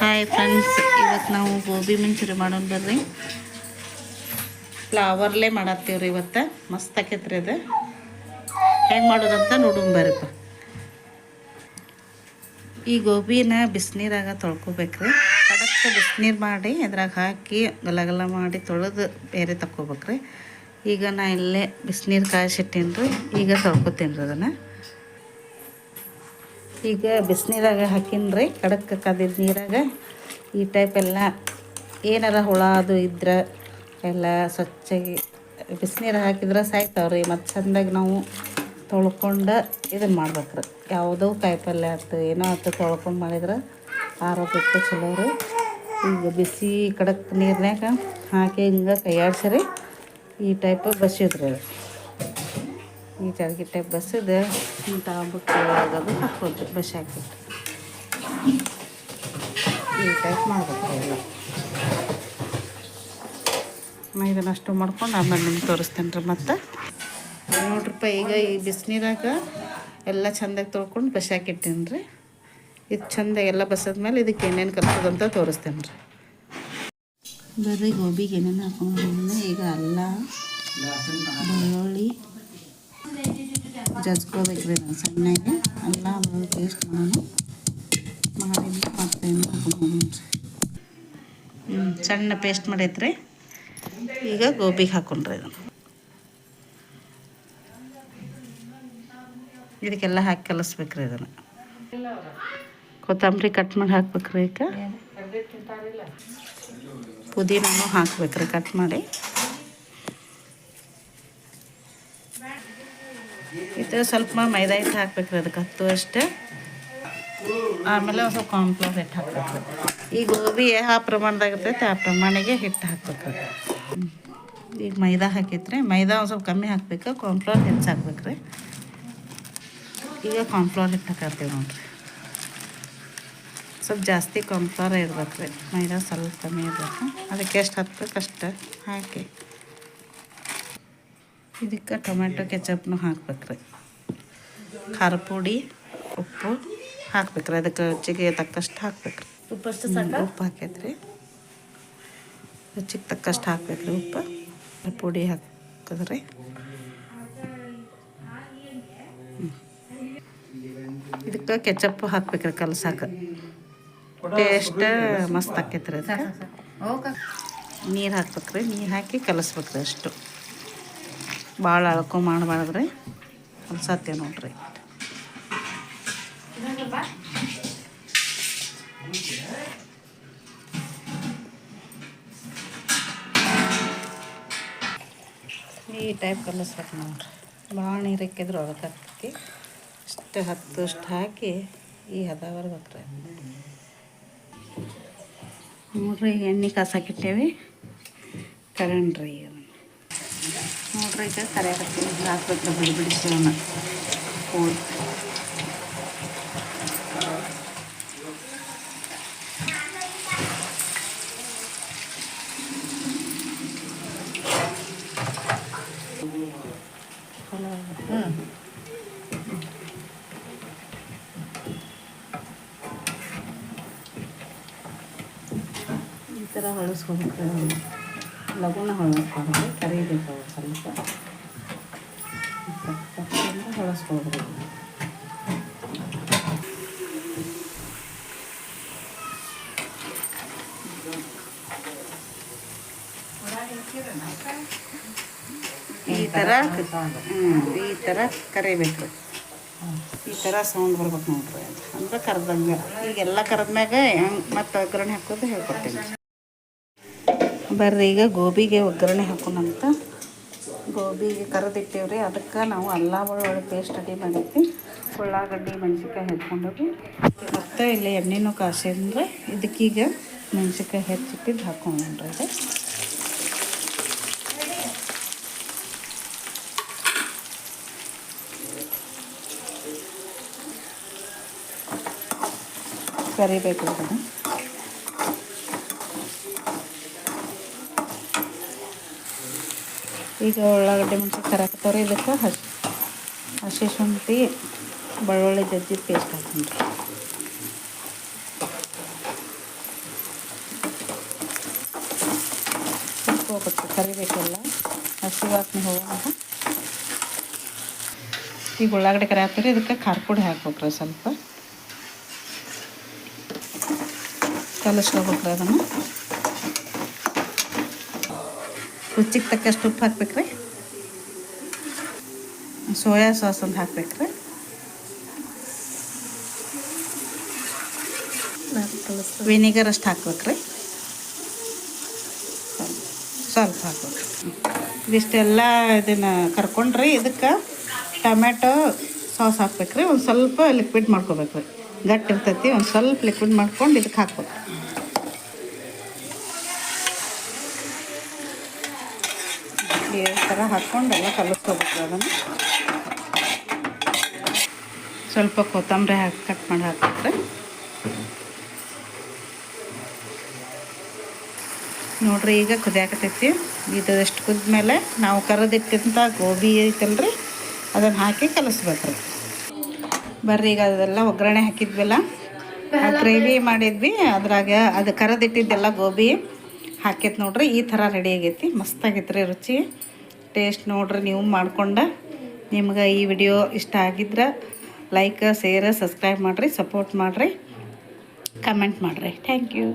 Hi friends ಇವತ್ತು ನಾವು ಗೋಬಿ ಮಂಚೂರಿ ಮಾಡೋಣ ಬರ್ರಿ. ಫ್ಲವರ್ಲೇ ಮಾಡತ್ತೀವ್ರಿ ಇವತ್ತು. ಮಸ್ತ್ ಆಕೈತ್ರಿ ಅದು. ಹೆಂಗೆ ಮಾಡೋದಂತ ನೋಡೋಣ ಬರ್ರಿಪ್ಪ. ಈ ಗೋಬಿನ ಬಿಸಿನೀರಾಗ ತೊಳ್ಕೊಬೇಕ್ರಿ. ಕಡಕ್ಕ ಬಿಸಿನೀರು ಮಾಡಿ ಅದ್ರಾಗ ಹಾಕಿ ಗಲಗಲ ಮಾಡಿ ತೊಳೆದು ಬೇರೆ ತಕ್ಕೋಬೇಕ್ರಿ. ಈಗ ನಾ ಇಲ್ಲೇ ಬಿಸಿನೀರು ಕಾಯಿಸಿಟ್ಟೀನಿ ರೀ ಈಗ ತೊಳ್ಕೊತೀನಿ ರೀ ಅದನ್ನು. ಈಗ ಬಿಸಿನೀರಾಗ ಹಾಕಿನ್ರಿ, ಕಡಕ್ಕೆ ಕದಿದ ನೀರಾಗ. ಈ ಟೈಪ್ ಎಲ್ಲ ಏನಾರ ಹುಳ ಅದು ಇದ್ರೆ ಎಲ್ಲ ಸ್ವಚ್ಛಾಗಿ ಬಿಸಿನೀರು ಹಾಕಿದ್ರೆ ಸಾಯ್ತಾವ್ರಿ. ಮತ್ತು ಚೆಂದಾಗಿ ನಾವು ತೊಳ್ಕೊಂಡು ಇದನ್ನು ಮಾಡ್ಬೇಕ್ರಿ. ಯಾವುದೋ ಕಾಯಿಪಲ್ಯ ಆಯ್ತು ಏನೋ ಆಯ್ತು ತೊಳ್ಕೊಂಡು ಮಾಡಿದ್ರೆ ಆರೋಗ್ಯಕ್ಕೆ ಚಲೋ ರೀ. ಈಗ ಬಿಸಿ ಕಡಕ್ ನೀರಿನಾಗ ಹಾಕಿ ಹಿಂಗೆ ಕೈಯಾಡ್ಸಿರಿ. ಈ ಟೈಪ್ ಬಸಿದ್ರಿ. ಈ ಚರಗಿ ಟೈಪ್ ಇಂಥ ಹಬ್ಬಕ್ಕೆ ಅದು ಹಾಕ್ಬೋದು, ಬಸಿ ಹಾಕ್ಬಿಟ್ಟು ಈ ಟೈಪ್ ಮಾಡ್ಬೇಕು ಎಲ್ಲ. ಅಷ್ಟು ಮಾಡ್ಕೊಂಡು ಆಮೇಲೆ ನಿಮ್ಗೆ ತೋರಿಸ್ತೇನೆ ರೀ ಮತ್ತು. ನೋಡ್ರಿಪ್ಪ ಈಗ ಈ ಬಿಸಿನೀರಾಗ ಎಲ್ಲ ಚೆಂದಾಗಿ ತೊಳ್ಕೊಂಡು ಬಸ್ ಹಾಕಿಟ್ಟೀನಿ ರೀ. ಇದು ಚೆಂದ ಎಲ್ಲ ಬಸದ ಮೇಲೆ ಇದಕ್ಕೆ ಏನೇನು ಕಲ್ಸೋದಂತ ತೋರಿಸ್ತೇನೆ ರೀ. ಬರ್ರಿ, ಗೋಬಿಗೆ ಏನೇನು ಹಾಕೊಂಡು ಈಗ ಅಲ್ಲ, ಬೆಳ್ಳುಳ್ಳಿ ಜಜ್ಕೋಬೇಕ್ರಿ ನಾನು ಸಣ್ಣಗೆ ಎಲ್ಲ ಬೆಳ್ಳುಳ್ಳಿ ಟೇಸ್ಟ್ ಮಾಡೋಣ. ಮಾಡಿ ಮತ್ತೆ ಹ್ಞೂ ಸಣ್ಣ ಪೇಸ್ಟ್ ಮಾಡೈತ್ರಿ ಈಗ ಗೋಬಿಗೆ ಹಾಕೊಂಡ್ರಿ ಇದನ್ನು. ಇದಕ್ಕೆಲ್ಲ ಹಾಕಿ ಕಲಿಸ್ಬೇಕ್ರಿ ಇದನ್ನು. ಕೊತ್ತಂಬರಿ ಕಟ್ ಮಾಡಿ ಹಾಕ್ಬೇಕ್ರಿ ಈಗ. ಪುದೀನೂ ಹಾಕ್ಬೇಕ್ರಿ ಕಟ್ ಮಾಡಿ. ಇದು ಸ್ವಲ್ಪ ಮೈದಾ ಹಿಟ್ಟು ಹಾಕ್ಬೇಕ್ರಿ ಅದಕ್ಕೆ ಹತ್ತು ಅಷ್ಟೇ. ಆಮೇಲೆ ಒಂದು ಸ್ವಲ್ಪ ಹಿಟ್ಟು ಹಾಕ್ಬೇಕು. ಈ ಗೋಬಿ ಯಾವ ಪ್ರಮಾಣದಾಗ ಇರ್ತೈತೆ, ಆ ಪ್ರಮಾಣಿಗೆ ಹಿಟ್ಟು ಹಾಕ್ಬೇಕು ಈಗ ಮೈದಾ ಹಾಕೈತ್ರಿ ಮೈದಾ ಒಂದು ಸ್ವಲ್ಪ ಕಮ್ಮಿ ಹಾಕ್ಬೇಕು ಕಾಂಪ್ಲೋರ್ ಹೆಚ್ಚು ಹಾಕ್ಬೇಕ್ರಿ ಈಗ ಕಾಂಪ್ಲೋರ್ ಹಿಟ್ಟು ಹಾಕತ್ತೀವಿ ನೋಡ್ರಿ. ಸ್ವಲ್ಪ ಜಾಸ್ತಿ ಕಾರ್ನ್ಫ್ಲವರ್ ಇರ್ಬೇಕು ರೀ. ಮೈದಾ ಸ್ವಲ್ಪ ಕಮ್ಮಿ ಇರಬೇಕು. ಅದಕ್ಕೆ ಎಷ್ಟು ಹಾಕ್ಬೇಕು ಅಷ್ಟು ಹಾಕಿ. ಇದಕ್ಕೆ ಟೊಮೆಟೊ ಕೆಚಪ್ನು ಹಾಕ್ಬೇಕ್ರಿ. ಖಾರ ಪುಡಿ ಉಪ್ಪು ಹಾಕ್ಬೇಕ್ರಿ. ಅದಕ್ಕೆ ರುಚಿಗೆ ತಕ್ಕಷ್ಟು ಹಾಕ್ಬೇಕ್ರಿ. ಉಪ್ಪು ಅಷ್ಟು ಹ್ಮ್, ಉಪ್ಪು ಹಾಕೈತ್ರಿ ರುಚಿಗೆ ತಕ್ಕಷ್ಟು ಹಾಕ್ಬೇಕ್ರಿ ಉಪ್ಪು. ಪುಡಿ ಹಾಕಿದ್ರಿ. ಇದಕ್ಕೆ ಕೆಚಪ್ ಹಾಕ್ಬೇಕ್ರಿ ಕಲ್ಸಾಕ. ಟೇಸ್ಟ್ ಮಸ್ತ್ ಹಾಕೈತ್ರಿ ಅದಕ್ಕೆ. ನೀರು ಹಾಕ್ಬೇಕ್ರಿ. ನೀರು ಹಾಕಿ ಕಲಸ್ಬೇಕ್ರಿ ಅಷ್ಟು. ಭಾಳ ಅಳ್ಕೊ ಮಾಡಬಾರ್ದ್ರಿ. ಕಲ್ಸತ್ತೆ ನೋಡ್ರಿ. ಈ ಟೈಪ್ ಕಲಿಸ್ಬೇಕು ನೋಡ್ರಿ. ಭಾಳ ನೀರು ಅದಕ್ಕೆ ಹಾಕಿ ಅಷ್ಟು ಹತ್ತು ಅಷ್ಟು ಹಾಕಿ ಈ ಹದ ಬರ್ಬೇಕ್ರಿ ನೋಡ್ರಿ ಎಣ್ಣೆ ಕಾಸಾಕಿಟ್ಟೇವಿ ಕರಣ್ರಿ ಅದನ್ನು ನೋಡ್ರಿ ಕರೆಯಕತ್ತೀನಿ ಹಾಕ್ಬೇಕು ಬಿಡಿ ಹ್ಞೂ ಈ ಥರ ಹೊಳಸ್ಕೊಬೇಕು ಲಗುನ ಹೊಳಸ್ಕೊಡ್ರಿ ಕರಿಬೇಕು ಸ್ವಲ್ಪ. ತಕ್ಷಣ ಹೊಳಸ್ಕೊಡ್ರಿ ಈ ಥರ ಈ ಥರ ಕರಿಬೇಕು. ಈ ಥರ ಸೌಂಡ್ ಬರ್ಬೇಕು ನೋಡ್ರಿ. ಅದು ಅಂದ್ರೆ ಕರ್ದಂಗೆ. ಈಗೆಲ್ಲ ಕರೆದ್ಮ್ಯಾಗ ಹೆಂಗೆ ಮತ್ತೆ ಒಗ್ಗರಣೆ ಹಾಕೋದು ಹೇಳ್ಕೊಡ್ತೀನಿ. ಬರ್ರಿ, ಈಗ ಗೋಬಿಗೆ ಒಗ್ಗರಣೆ ಹಾಕೋಣಂತ. ಗೋಬಿಗೆ ಕರೆದಿಟ್ಟೇವ್ರಿ ಅದಕ್ಕೆ ನಾವು ಅಲ್ಲ ಬೆಳ್ಳುಳ್ಳಿ ಪೇಸ್ಟ್ ರೆಡಿ ಮಾಡಿದ್ವಿ. ಉಳ್ಳಾಗಡ್ಡಿ, ಮೆಣಸಿನ್ಕಾಯಿ ಹೆಚ್ಕೊಂಡೋಗಿ. ಮತ್ತು ಇಲ್ಲಿ ಎಣ್ಣೆನೂ ಕಾಸಿದ್ರೆ ಇದಕ್ಕೀಗ ಮೆಣಸಿನ್ಕಾಯಿ ಹೆಚ್ಚಿಟ್ಟಿದ್ದು ಹಾಕೊಂಡ್ರಿ ಇದು ಕರಿಬೇಕು ಅದನ್ನು ಈಗ ಉಳ್ಳಾಗಡ್ಡೆ ಮುಂಚೆ ಕರಕತ್ತವ್ರಿ ಇದಕ್ಕೆ. ಹಸಿ ಹಸಿ ಶುಂಠಿ, ಬೆಳ್ಳುಳ್ಳಿ, ಜಜ್ಜಿ ಪೇಸ್ಟ್ ಹಾಕ್ತೀನಿ. ಹೋಗುತ್ತೆ ಕರಿಬೇಕೆಲ್ಲ. ಹಸಿ ವಾಸನೆ ಹೋಗುವಾಗ. ಈಗ ಉಳ್ಳಾಗಡ್ಡೆ ಕರಿ ಹಾಕ್ತೀರಿ ಇದಕ್ಕೆ ಖಾರ ಪುಡಿ ಹಾಕ್ಬೇಕ್ರಿ ಸ್ವಲ್ಪ. ಕಲಿಸ್ಕೋಬೇಕ್ರಿ ಅದನ್ನು. ರುಚಿಗೆ ತಕ್ಕಷ್ಟು ಉಪ್ಪು ಹಾಕ್ಬೇಕ್ರಿ. ಸೋಯಾ ಸಾಸ್ ಒಂದು ಹಾಕ್ಬೇಕ್ರಿ. ವಿನಿಗರ್ ಅಷ್ಟು ಹಾಕ್ಬೇಕ್ರಿ. ಸ್ವಲ್ಪ ಹಾಕ್ಬೇಕು ಇದಿಷ್ಟೆಲ್ಲ ಇದನ್ನು ಕರ್ಕೊಂಡ್ರಿ, ಇದಕ್ಕೆ ಟೊಮೆಟೊ ಸಾಸ್ ಹಾಕ್ಬೇಕ್ರಿ. ಒಂದು ಸ್ವಲ್ಪ ಲಿಕ್ವಿಡ್ ಮಾಡ್ಕೋಬೇಕ್ರಿ. ಗಟ್ಟಿ ಇರ್ತೈತಿ, ಒಂದು ಸ್ವಲ್ಪ ಲಿಕ್ವಿಡ್ ಮಾಡ್ಕೊಂಡು ಇದಕ್ಕೆ ಹಾಕ್ಬೇಕು ಥರ ಹಾಕ್ಕೊಂಡು ಎಲ್ಲ ಕಲಿಸ್ಕೋಬೇಕು ಅದನ್ನು. ಸ್ವಲ್ಪ ಕೊತ್ತಂಬರಿ ಹಾಕಿ ಕಟ್ ಮಾಡಿ ಹಾಕಿದ್ರೆ. ನೋಡ್ರಿ ಈಗ ಕುದಿಯಾಕತೈತಿ. ಇದು ಎಷ್ಟು ಕುದ್ಮೇಲೆ ನಾವು ಕರದಿಟ್ಟಿಂತ ಗೋಬಿ ಐತಲ್ರಿ, ಅದನ್ನು ಹಾಕಿ ಕಲಿಸ್ಬೇಕ್ರಿ. ಬರ್ರಿ ಈಗ ಅದೆಲ್ಲ ಒಗ್ಗರಣೆ ಹಾಕಿದ್ವಲ್ಲ ಗ್ರೇವಿ ಮಾಡಿದ್ವಿ, ಅದ್ರಾಗ ಅದು ಕರೆದಿಟ್ಟಿದ್ದೆಲ್ಲ ಗೋಬಿ ಹಾಕೈತೆ ನೋಡ್ರಿ, ಈ ಥರ ರೆಡಿ ಆಗೈತಿ, ಮಸ್ತ್ ಆಗೈತೆ ರೀ ರುಚಿ. ಟೇಸ್ಟ್ ನೋಡ್ರಿ ನೀವು ಮಾಡ್ಕೊಂಡ. ನಿಮ್ಗೆ ಈ ವಿಡಿಯೋ ಇಷ್ಟ ಆಗಿದ್ರೆ ಲೈಕ್ ಶೇರ್ ಸಬ್ಸ್ಕ್ರೈಬ್ ಮಾಡಿರಿ ಸಪೋರ್ಟ್ ಮಾಡಿರಿ. ಕಮೆಂಟ್ ಮಾಡಿರಿ. Thank you